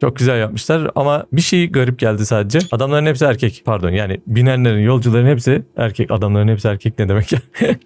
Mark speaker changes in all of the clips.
Speaker 1: Çok güzel yapmışlar ama bir şey garip geldi sadece. Adamların hepsi erkek. Pardon yani binenlerin, yolcuların hepsi erkek. Adamların hepsi erkek ne demek ya?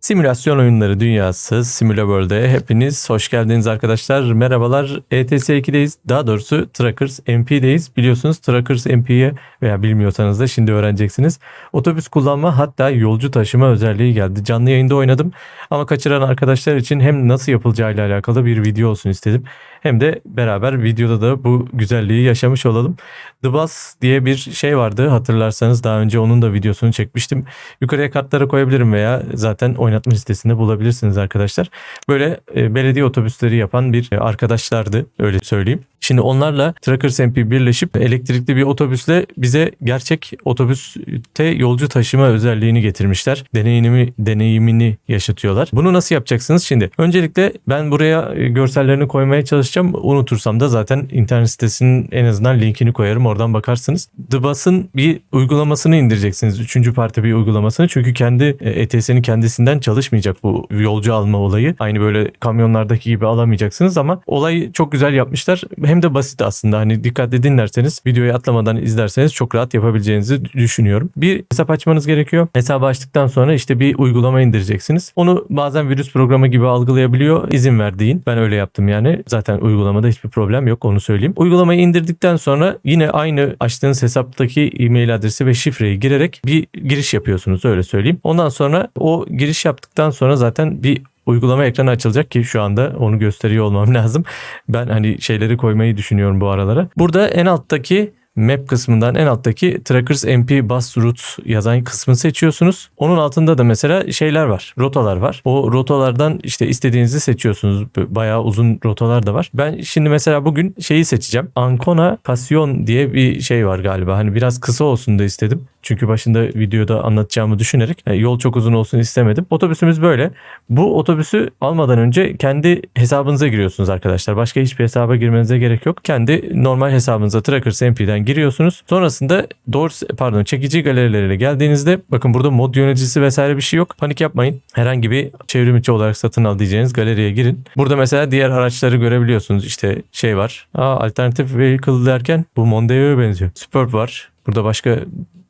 Speaker 1: Simülasyon oyunları dünyası Simula World'e hepiniz hoş geldiniz arkadaşlar. Merhabalar. E ETS 2'deyiz. Daha doğrusu Trackers MP'deyiz. Biliyorsunuz Trackers MP'ye veya bilmiyorsanız da şimdi öğreneceksiniz. Otobüs kullanma hatta yolcu taşıma özelliği geldi. Canlı yayında oynadım ama kaçıran arkadaşlar için hem nasıl yapılacağıyla alakalı bir video olsun istedim. Hem de beraber videoda da bu güzelliği yaşamış olalım. The Bus diye bir şey vardı hatırlarsanız daha önce onun da videosunu çekmiştim. Yukarıya kartlara koyabilirim veya zaten oynatma listesinde bulabilirsiniz arkadaşlar. Böyle e, belediye otobüsleri yapan bir arkadaşlardı öyle söyleyeyim. Şimdi onlarla Trackers MP birleşip elektrikli bir otobüsle bize gerçek otobüste yolcu taşıma özelliğini getirmişler. Deneyimi, deneyimini yaşatıyorlar. Bunu nasıl yapacaksınız şimdi? Öncelikle ben buraya e, görsellerini koymaya çalışacağım. Unutursam da zaten internet sitesinin en azından linkini koyarım. Oradan bakarsınız. The Bus'ın bir uygulamasını indireceksiniz. Üçüncü parti bir uygulamasını. Çünkü kendi e, ETS'nin kendisinden çalışmayacak bu yolcu alma olayı. Aynı böyle kamyonlardaki gibi alamayacaksınız ama olayı çok güzel yapmışlar. Hem de basit aslında. Hani dikkatli dinlerseniz, videoyu atlamadan izlerseniz çok rahat yapabileceğinizi düşünüyorum. Bir hesap açmanız gerekiyor. Hesabı açtıktan sonra işte bir uygulama indireceksiniz. Onu bazen virüs programı gibi algılayabiliyor. İzin ver deyin. Ben öyle yaptım yani. Zaten uygulamada hiçbir problem yok onu söyleyeyim. Uygulamayı indirdikten sonra yine aynı açtığınız hesaptaki e-mail adresi ve şifreyi girerek bir giriş yapıyorsunuz öyle söyleyeyim. Ondan sonra o giriş yaptıktan sonra zaten bir uygulama ekranı açılacak ki şu anda onu gösteriyor olmam lazım. Ben hani şeyleri koymayı düşünüyorum bu aralara. Burada en alttaki Map kısmından en alttaki Trackers MP Bus Route yazan kısmını seçiyorsunuz. Onun altında da mesela şeyler var. Rotalar var. O rotalardan işte istediğinizi seçiyorsunuz. Bayağı uzun rotalar da var. Ben şimdi mesela bugün şeyi seçeceğim. Ancona Passion diye bir şey var galiba. Hani biraz kısa olsun da istedim. Çünkü başında videoda anlatacağımı düşünerek yani yol çok uzun olsun istemedim. Otobüsümüz böyle. Bu otobüsü almadan önce kendi hesabınıza giriyorsunuz arkadaşlar. Başka hiçbir hesaba girmenize gerek yok. Kendi normal hesabınıza Trackers MP'den giriyorsunuz. Sonrasında doğru pardon çekici galerilerine geldiğinizde bakın burada mod yöneticisi vesaire bir şey yok. Panik yapmayın. Herhangi bir çevrim içi olarak satın al diyeceğiniz galeriye girin. Burada mesela diğer araçları görebiliyorsunuz. İşte şey var. Aa, alternatif vehicle derken bu Mondeo'ya benziyor. Superb var. Burada başka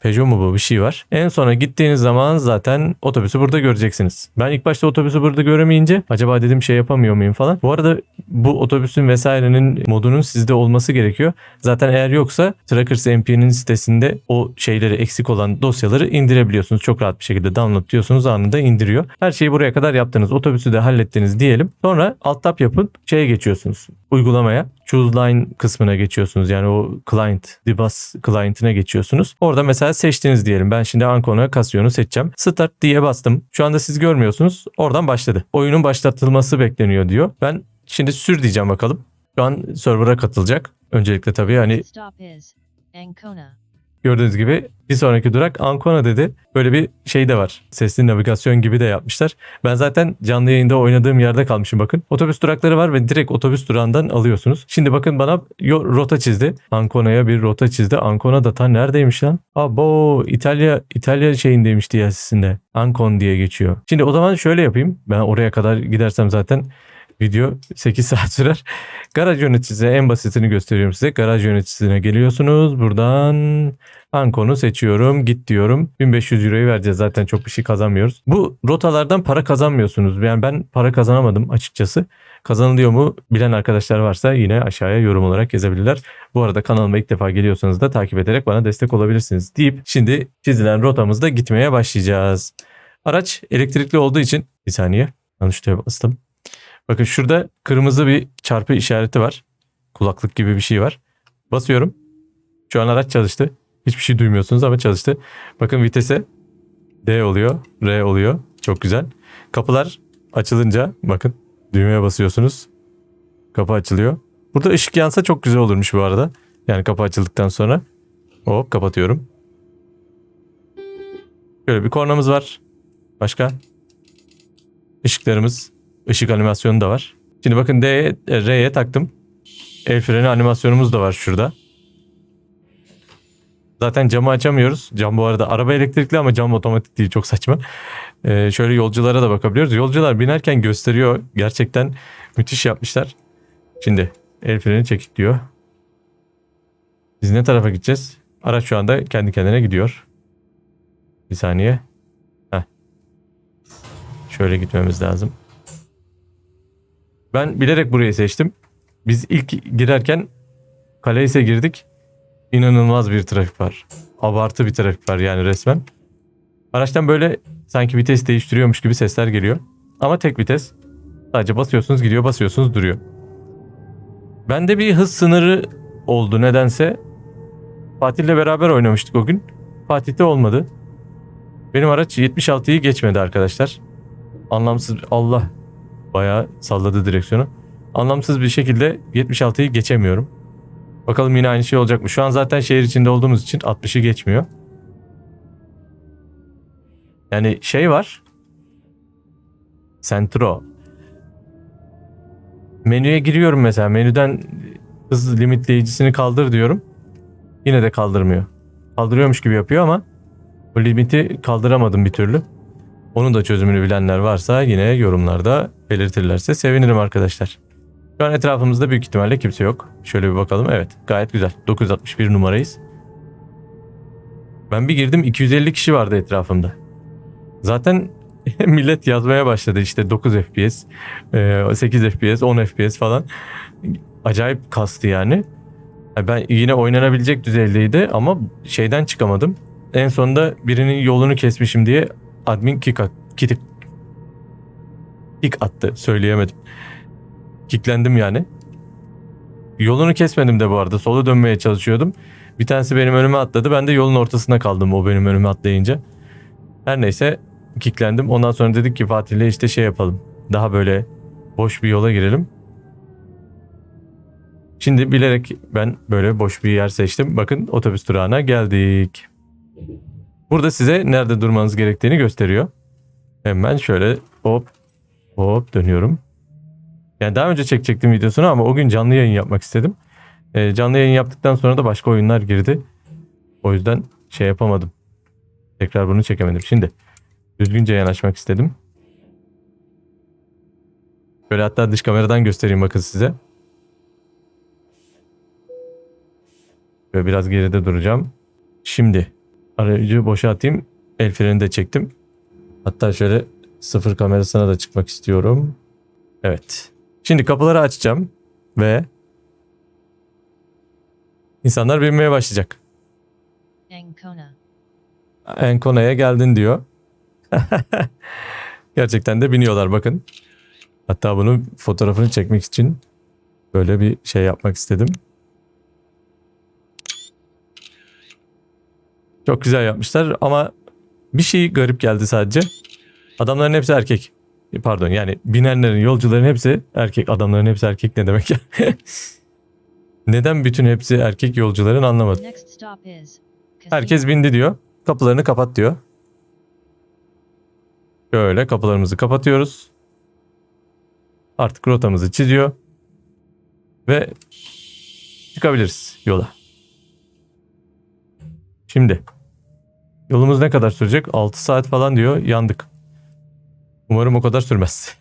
Speaker 1: Peugeot mu bu bir şey var. En sona gittiğiniz zaman zaten otobüsü burada göreceksiniz. Ben ilk başta otobüsü burada göremeyince acaba dedim şey yapamıyor muyum falan. Bu arada bu otobüsün vesairenin modunun sizde olması gerekiyor. Zaten eğer yoksa Trackers MP'nin sitesinde o şeyleri eksik olan dosyaları indirebiliyorsunuz. Çok rahat bir şekilde download diyorsunuz anında indiriyor. Her şeyi buraya kadar yaptınız. Otobüsü de hallettiniz diyelim. Sonra alt tab yapıp şeye geçiyorsunuz. Uygulamaya. Choose line kısmına geçiyorsunuz. Yani o client, Dibus client'ine geçiyorsunuz. Orada mesela seçtiniz diyelim. Ben şimdi Ancona Casio'nu seçeceğim. Start diye bastım. Şu anda siz görmüyorsunuz. Oradan başladı. Oyunun başlatılması bekleniyor diyor. Ben şimdi sür diyeceğim bakalım. Şu an server'a katılacak. Öncelikle tabii hani. Gördüğünüz gibi bir sonraki durak Ancona dedi. Böyle bir şey de var. Sesli navigasyon gibi de yapmışlar. Ben zaten canlı yayında oynadığım yerde kalmışım bakın. Otobüs durakları var ve direkt otobüs durağından alıyorsunuz. Şimdi bakın bana rota çizdi. Ancona'ya bir rota çizdi. Ancona da tam neredeymiş lan? Abo İtalya İtalya şeyindeymiş diyesinde. Ancon diye geçiyor. Şimdi o zaman şöyle yapayım. Ben oraya kadar gidersem zaten video 8 saat sürer. Garaj yöneticisi en basitini gösteriyorum size. Garaj yöneticisine geliyorsunuz. Buradan Ankon'u seçiyorum. Git diyorum. 1500 euroyu vereceğiz. Zaten çok bir şey kazanmıyoruz. Bu rotalardan para kazanmıyorsunuz. Yani ben para kazanamadım açıkçası. Kazanılıyor mu bilen arkadaşlar varsa yine aşağıya yorum olarak yazabilirler. Bu arada kanalıma ilk defa geliyorsanız da takip ederek bana destek olabilirsiniz deyip şimdi çizilen rotamızda gitmeye başlayacağız. Araç elektrikli olduğu için bir saniye yanlış tuşa bastım. Bakın şurada kırmızı bir çarpı işareti var. Kulaklık gibi bir şey var. Basıyorum. Şu an araç çalıştı. Hiçbir şey duymuyorsunuz ama çalıştı. Bakın vitese D oluyor, R oluyor. Çok güzel. Kapılar açılınca bakın düğmeye basıyorsunuz. Kapı açılıyor. Burada ışık yansa çok güzel olurmuş bu arada. Yani kapı açıldıktan sonra. Hop kapatıyorum. Şöyle bir kornamız var. Başka? Işıklarımız. Işık animasyonu da var. Şimdi bakın D'ye, R'ye taktım. El freni animasyonumuz da var şurada. Zaten camı açamıyoruz. Cam bu arada araba elektrikli ama cam otomatik değil. Çok saçma. Ee, şöyle yolculara da bakabiliyoruz. Yolcular binerken gösteriyor. Gerçekten müthiş yapmışlar. Şimdi el freni çekik diyor. Biz ne tarafa gideceğiz? Araç şu anda kendi kendine gidiyor. Bir saniye. Heh. Şöyle gitmemiz lazım. Ben bilerek burayı seçtim. Biz ilk girerken Kaleis'e girdik. İnanılmaz bir trafik var. Abartı bir trafik var yani resmen. Araçtan böyle sanki vites değiştiriyormuş gibi sesler geliyor. Ama tek vites. Sadece basıyorsunuz gidiyor basıyorsunuz duruyor. Bende bir hız sınırı oldu nedense. Fatih'le beraber oynamıştık o gün. Fatih'te olmadı. Benim araç 76'yı geçmedi arkadaşlar. Anlamsız Allah bayağı salladı direksiyonu. Anlamsız bir şekilde 76'yı geçemiyorum. Bakalım yine aynı şey olacak mı? Şu an zaten şehir içinde olduğumuz için 60'ı geçmiyor. Yani şey var. Centro. Menüye giriyorum mesela. Menüden hız limitleyicisini kaldır diyorum. Yine de kaldırmıyor. Kaldırıyormuş gibi yapıyor ama bu limiti kaldıramadım bir türlü. Onun da çözümünü bilenler varsa yine yorumlarda belirtirlerse sevinirim arkadaşlar. Şu an etrafımızda büyük ihtimalle kimse yok. Şöyle bir bakalım. Evet gayet güzel. 961 numarayız. Ben bir girdim 250 kişi vardı etrafımda. Zaten millet yazmaya başladı işte 9 FPS, e, 8 FPS, 10 FPS falan. Acayip kastı yani. Ya Ben yine oynanabilecek düzeydeydi ama şeyden çıkamadım. En sonunda birinin yolunu kesmişim diye admin kick, kick, kick attı. Söyleyemedim. Kicklendim yani. Yolunu kesmedim de bu arada. Sola dönmeye çalışıyordum. Bir tanesi benim önüme atladı. Ben de yolun ortasında kaldım o benim önüme atlayınca. Her neyse kicklendim. Ondan sonra dedik ki Fatih'le işte şey yapalım. Daha böyle boş bir yola girelim. Şimdi bilerek ben böyle boş bir yer seçtim. Bakın otobüs durağına geldik. Burada size nerede durmanız gerektiğini gösteriyor. Hemen şöyle hop hop dönüyorum. Yani daha önce çekecektim videosunu ama o gün canlı yayın yapmak istedim. Ee, canlı yayın yaptıktan sonra da başka oyunlar girdi. O yüzden şey yapamadım. Tekrar bunu çekemedim. Şimdi düzgünce yanaşmak istedim. Böyle hatta dış kameradan göstereyim bakın size. Böyle biraz geride duracağım. Şimdi aracı boşaltayım. El freni de çektim. Hatta şöyle sıfır kamerasına da çıkmak istiyorum. Evet. Şimdi kapıları açacağım ve insanlar binmeye başlayacak.
Speaker 2: Ancona.
Speaker 1: Encona'ya geldin diyor. Gerçekten de biniyorlar bakın. Hatta bunu fotoğrafını çekmek için böyle bir şey yapmak istedim. Çok güzel yapmışlar ama bir şey garip geldi sadece. Adamların hepsi erkek. Pardon yani binenlerin, yolcuların hepsi erkek. Adamların hepsi erkek ne demek ya? Neden bütün hepsi erkek yolcuların anlamadım. Herkes bindi diyor. Kapılarını kapat diyor. Şöyle kapılarımızı kapatıyoruz. Artık rotamızı çiziyor. Ve çıkabiliriz yola. Şimdi yolumuz ne kadar sürecek? 6 saat falan diyor. Yandık. Umarım o kadar sürmez.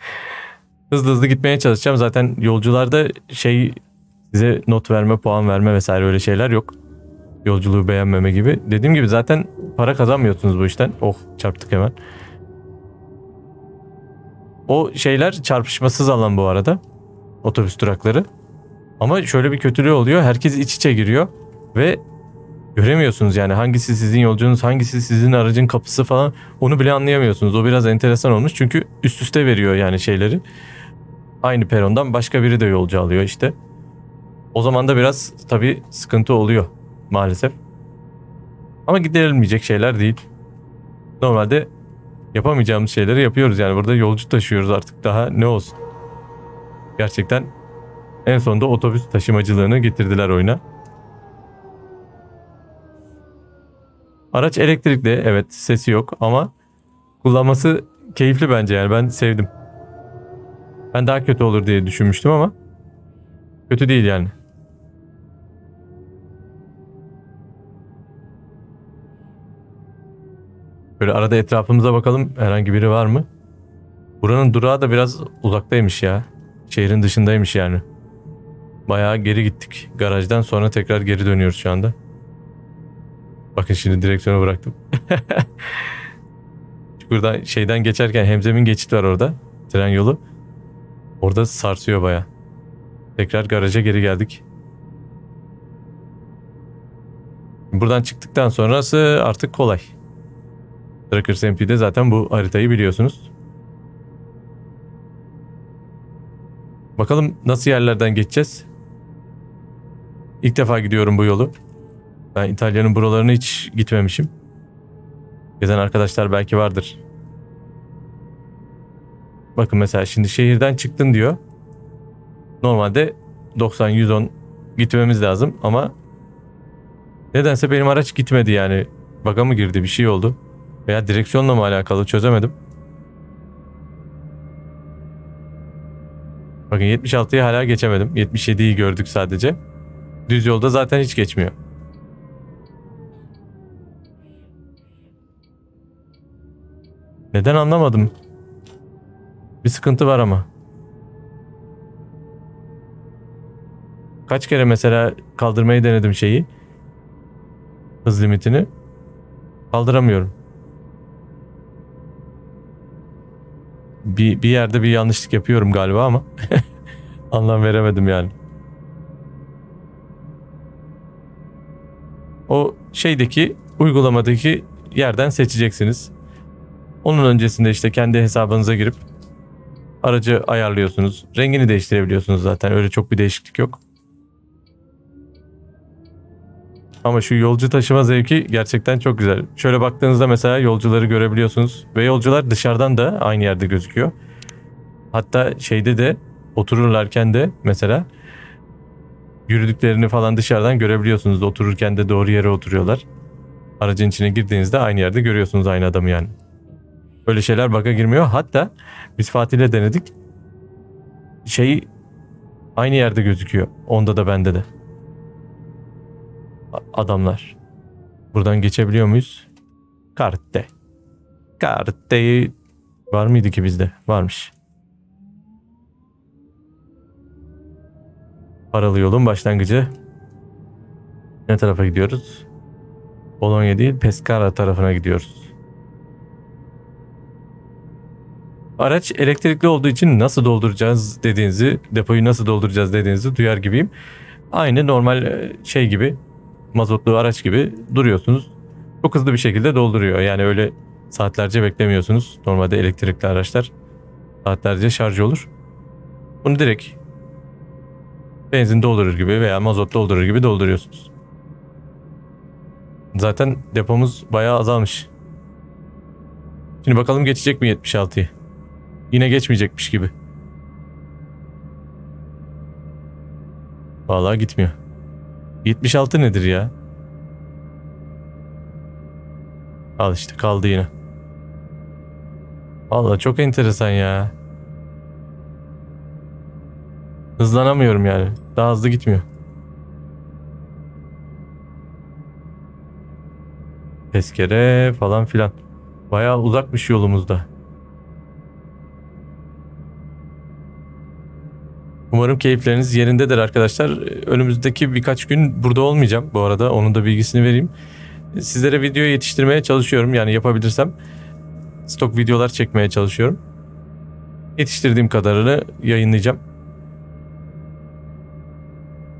Speaker 1: hızlı hızlı gitmeye çalışacağım. Zaten yolcularda şey size not verme, puan verme vesaire öyle şeyler yok yolculuğu beğenmeme gibi. Dediğim gibi zaten para kazanmıyorsunuz bu işten. Oh çarptık hemen. O şeyler çarpışmasız alan bu arada. Otobüs durakları. Ama şöyle bir kötülüğü oluyor. Herkes iç içe giriyor ve göremiyorsunuz yani hangisi sizin yolcunuz, hangisi sizin aracın kapısı falan onu bile anlayamıyorsunuz. O biraz enteresan olmuş çünkü üst üste veriyor yani şeyleri. Aynı perondan başka biri de yolcu alıyor işte. O zaman da biraz tabii sıkıntı oluyor maalesef. Ama giderilmeyecek şeyler değil. Normalde yapamayacağımız şeyleri yapıyoruz yani burada yolcu taşıyoruz artık daha ne olsun. Gerçekten en sonunda otobüs taşımacılığını getirdiler oyuna. Araç elektrikli evet sesi yok ama kullanması keyifli bence yani ben sevdim. Ben daha kötü olur diye düşünmüştüm ama kötü değil yani. Böyle arada etrafımıza bakalım herhangi biri var mı? Buranın durağı da biraz uzaktaymış ya. Şehrin dışındaymış yani. Bayağı geri gittik. Garajdan sonra tekrar geri dönüyoruz şu anda. Bakın şimdi direksiyonu bıraktım. Buradan şeyden geçerken hemzemin geçit var orada. Tren yolu. Orada sarsıyor bayağı. Tekrar garaja geri geldik. Buradan çıktıktan sonrası artık kolay. Trackers MP'de zaten bu haritayı biliyorsunuz. Bakalım nasıl yerlerden geçeceğiz. İlk defa gidiyorum bu yolu. Ben İtalya'nın buralarına hiç gitmemişim. Gezen arkadaşlar belki vardır. Bakın mesela şimdi şehirden çıktın diyor. Normalde 90-110 gitmemiz lazım ama nedense benim araç gitmedi yani. Baga mı girdi bir şey oldu. Veya direksiyonla mı alakalı çözemedim. Bakın 76'yı hala geçemedim. 77'yi gördük sadece. Düz yolda zaten hiç geçmiyor. Neden anlamadım. Bir sıkıntı var ama. Kaç kere mesela kaldırmayı denedim şeyi. Hız limitini. Kaldıramıyorum. Bir, bir yerde bir yanlışlık yapıyorum galiba ama anlam veremedim yani. O şeydeki uygulamadaki yerden seçeceksiniz. Onun öncesinde işte kendi hesabınıza girip aracı ayarlıyorsunuz. Rengini değiştirebiliyorsunuz zaten. Öyle çok bir değişiklik yok. Ama şu yolcu taşıma zevki gerçekten çok güzel. Şöyle baktığınızda mesela yolcuları görebiliyorsunuz. Ve yolcular dışarıdan da aynı yerde gözüküyor. Hatta şeyde de otururlarken de mesela yürüdüklerini falan dışarıdan görebiliyorsunuz. Otururken de doğru yere oturuyorlar. Aracın içine girdiğinizde aynı yerde görüyorsunuz aynı adamı yani. Böyle şeyler baka girmiyor. Hatta biz Fatih'le denedik. Şey aynı yerde gözüküyor. Onda da bende de. Adamlar. Buradan geçebiliyor muyuz? Kartte. Kartteyi var mıydı ki bizde? Varmış. Paralı yolun başlangıcı. Ne tarafa gidiyoruz? Bologna değil Pescara tarafına gidiyoruz. Araç elektrikli olduğu için nasıl dolduracağız dediğinizi, depoyu nasıl dolduracağız dediğinizi duyar gibiyim. Aynı normal e, şey gibi, mazotlu araç gibi duruyorsunuz. Çok hızlı bir şekilde dolduruyor. Yani öyle saatlerce beklemiyorsunuz. Normalde elektrikli araçlar saatlerce şarj olur. Bunu direkt benzin doldurur gibi veya mazot doldurur gibi dolduruyorsunuz. Zaten depomuz bayağı azalmış. Şimdi bakalım geçecek mi 76'yı? Yine geçmeyecekmiş gibi. Vallahi gitmiyor. 76 nedir ya? Al işte kaldı yine. Vallahi çok enteresan ya. Hızlanamıyorum yani. Daha hızlı gitmiyor. Tezkere falan filan. Bayağı uzakmış yolumuzda. Umarım keyifleriniz yerindedir arkadaşlar. Önümüzdeki birkaç gün burada olmayacağım bu arada. Onun da bilgisini vereyim. Sizlere video yetiştirmeye çalışıyorum. Yani yapabilirsem stok videolar çekmeye çalışıyorum. Yetiştirdiğim kadarını yayınlayacağım.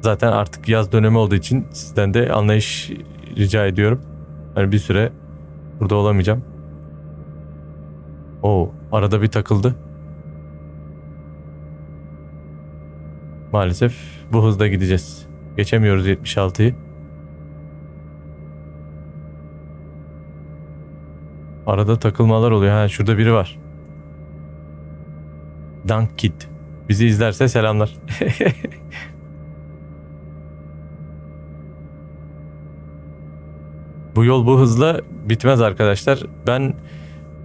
Speaker 1: Zaten artık yaz dönemi olduğu için sizden de anlayış rica ediyorum. Hani bir süre burada olamayacağım. Oo, arada bir takıldı. Maalesef bu hızda gideceğiz. Geçemiyoruz 76'yı. Arada takılmalar oluyor. Ha şurada biri var. Dunk Kid. Bizi izlerse selamlar. bu yol bu hızla bitmez arkadaşlar. Ben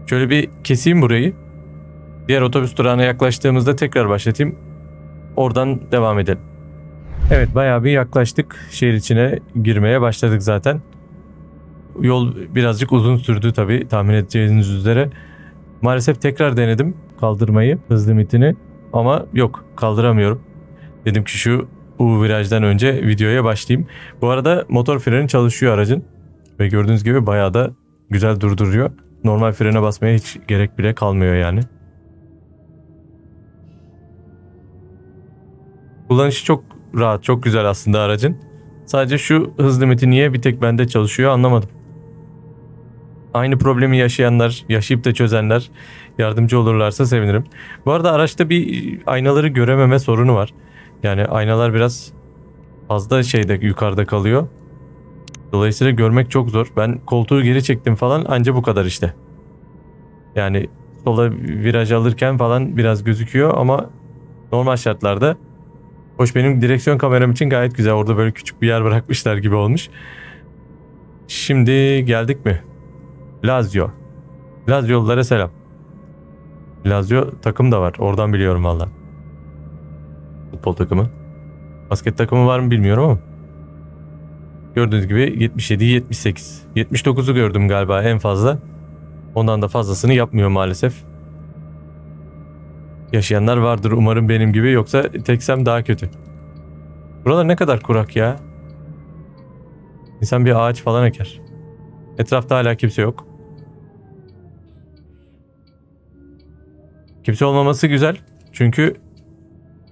Speaker 1: şöyle bir keseyim burayı. Diğer otobüs durağına yaklaştığımızda tekrar başlatayım. Oradan devam edelim. Evet bayağı bir yaklaştık. Şehir içine girmeye başladık zaten. Yol birazcık uzun sürdü tabii tahmin edeceğiniz üzere. Maalesef tekrar denedim kaldırmayı hız limitini ama yok kaldıramıyorum. Dedim ki şu U virajdan önce videoya başlayayım. Bu arada motor freni çalışıyor aracın. Ve gördüğünüz gibi bayağı da güzel durduruyor. Normal frene basmaya hiç gerek bile kalmıyor yani. Kullanışı çok rahat, çok güzel aslında aracın. Sadece şu hız limiti niye bir tek bende çalışıyor anlamadım. Aynı problemi yaşayanlar, yaşayıp da çözenler yardımcı olurlarsa sevinirim. Bu arada araçta bir aynaları görememe sorunu var. Yani aynalar biraz fazla şeyde yukarıda kalıyor. Dolayısıyla görmek çok zor. Ben koltuğu geri çektim falan anca bu kadar işte. Yani sola viraj alırken falan biraz gözüküyor ama normal şartlarda hoş benim direksiyon kameram için gayet güzel. Orada böyle küçük bir yer bırakmışlar gibi olmuş. Şimdi geldik mi? Lazio. Lazio'lulara selam. Lazio takım da var. Oradan biliyorum valla. Futbol takımı. Basket takımı var mı bilmiyorum ama. Gördüğünüz gibi 77 78. 79'u gördüm galiba en fazla. Ondan da fazlasını yapmıyor maalesef. Yaşayanlar vardır umarım benim gibi yoksa teksem daha kötü. Buralar ne kadar kurak ya. İnsan bir ağaç falan eker. Etrafta hala kimse yok. Kimse olmaması güzel. Çünkü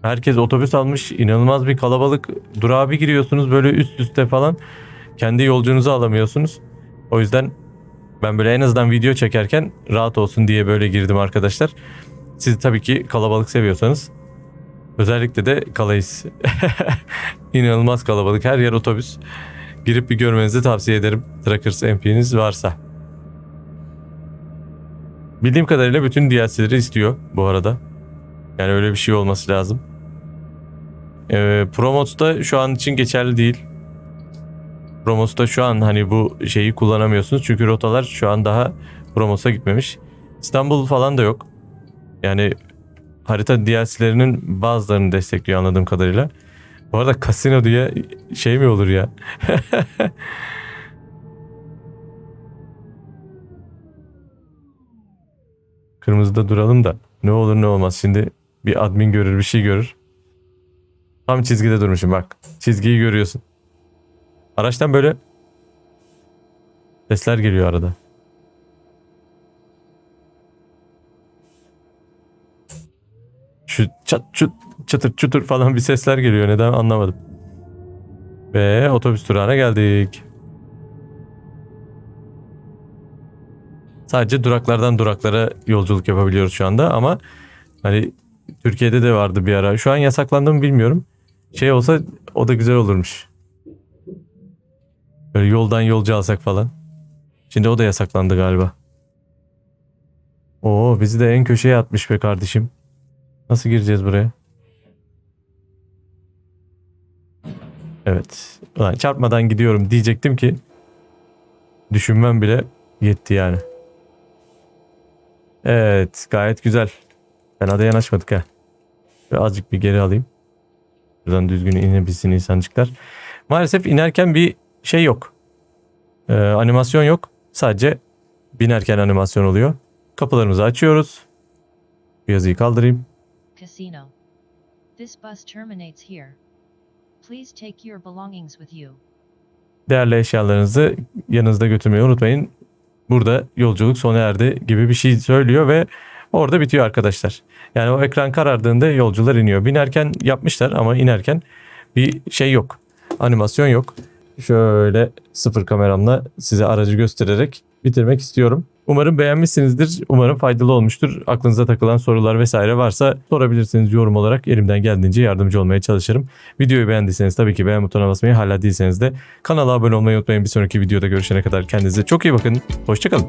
Speaker 1: herkes otobüs almış. inanılmaz bir kalabalık. Durağa bir giriyorsunuz böyle üst üste falan. Kendi yolcunuzu alamıyorsunuz. O yüzden ben böyle en azından video çekerken rahat olsun diye böyle girdim arkadaşlar. Siz tabii ki kalabalık seviyorsanız özellikle de kalayız. İnanılmaz kalabalık. Her yer otobüs. Girip bir görmenizi tavsiye ederim. Trackers MP'niz varsa. Bildiğim kadarıyla bütün DLC'leri istiyor bu arada. Yani öyle bir şey olması lazım. Ee, Promote'da şu an için geçerli değil. Promos'ta şu an hani bu şeyi kullanamıyorsunuz. Çünkü rotalar şu an daha Promos'a gitmemiş. İstanbul falan da yok. Yani harita DLC'lerinin bazılarını destekliyor anladığım kadarıyla. Bu arada kasino diye şey mi olur ya? Kırmızıda duralım da ne olur ne olmaz. Şimdi bir admin görür bir şey görür. Tam çizgide durmuşum bak. Çizgiyi görüyorsun. Araçtan böyle sesler geliyor arada. Şu çat çut çatır çutur falan bir sesler geliyor neden anlamadım. Ve otobüs durağına geldik. Sadece duraklardan duraklara yolculuk yapabiliyoruz şu anda ama hani Türkiye'de de vardı bir ara. Şu an yasaklandı mı bilmiyorum. Şey olsa o da güzel olurmuş. Böyle yoldan yolcu alsak falan. Şimdi o da yasaklandı galiba. Oo bizi de en köşeye atmış be kardeşim. Nasıl gireceğiz buraya? Evet. Ulan çarpmadan gidiyorum diyecektim ki düşünmem bile yetti yani. Evet gayet güzel. Fena da yanaşmadık ha. Ve azıcık bir geri alayım. Buradan düzgün inebilsin insancıklar. Maalesef inerken bir şey yok. Ee, animasyon yok. Sadece binerken animasyon oluyor. Kapılarımızı açıyoruz. Bu yazıyı kaldırayım.
Speaker 2: Casino. This bus terminates here. Please take your belongings with you.
Speaker 1: Değerli eşyalarınızı yanınızda götürmeyi unutmayın. Burada yolculuk sona erdi gibi bir şey söylüyor ve orada bitiyor arkadaşlar. Yani o ekran karardığında yolcular iniyor. Binerken yapmışlar ama inerken bir şey yok. Animasyon yok. Şöyle sıfır kameramla size aracı göstererek bitirmek istiyorum. Umarım beğenmişsinizdir. Umarım faydalı olmuştur. Aklınıza takılan sorular vesaire varsa sorabilirsiniz yorum olarak. Elimden geldiğince yardımcı olmaya çalışırım. Videoyu beğendiyseniz tabii ki beğen butonuna basmayı hala değilseniz de kanala abone olmayı unutmayın. Bir sonraki videoda görüşene kadar kendinize çok iyi bakın. Hoşçakalın.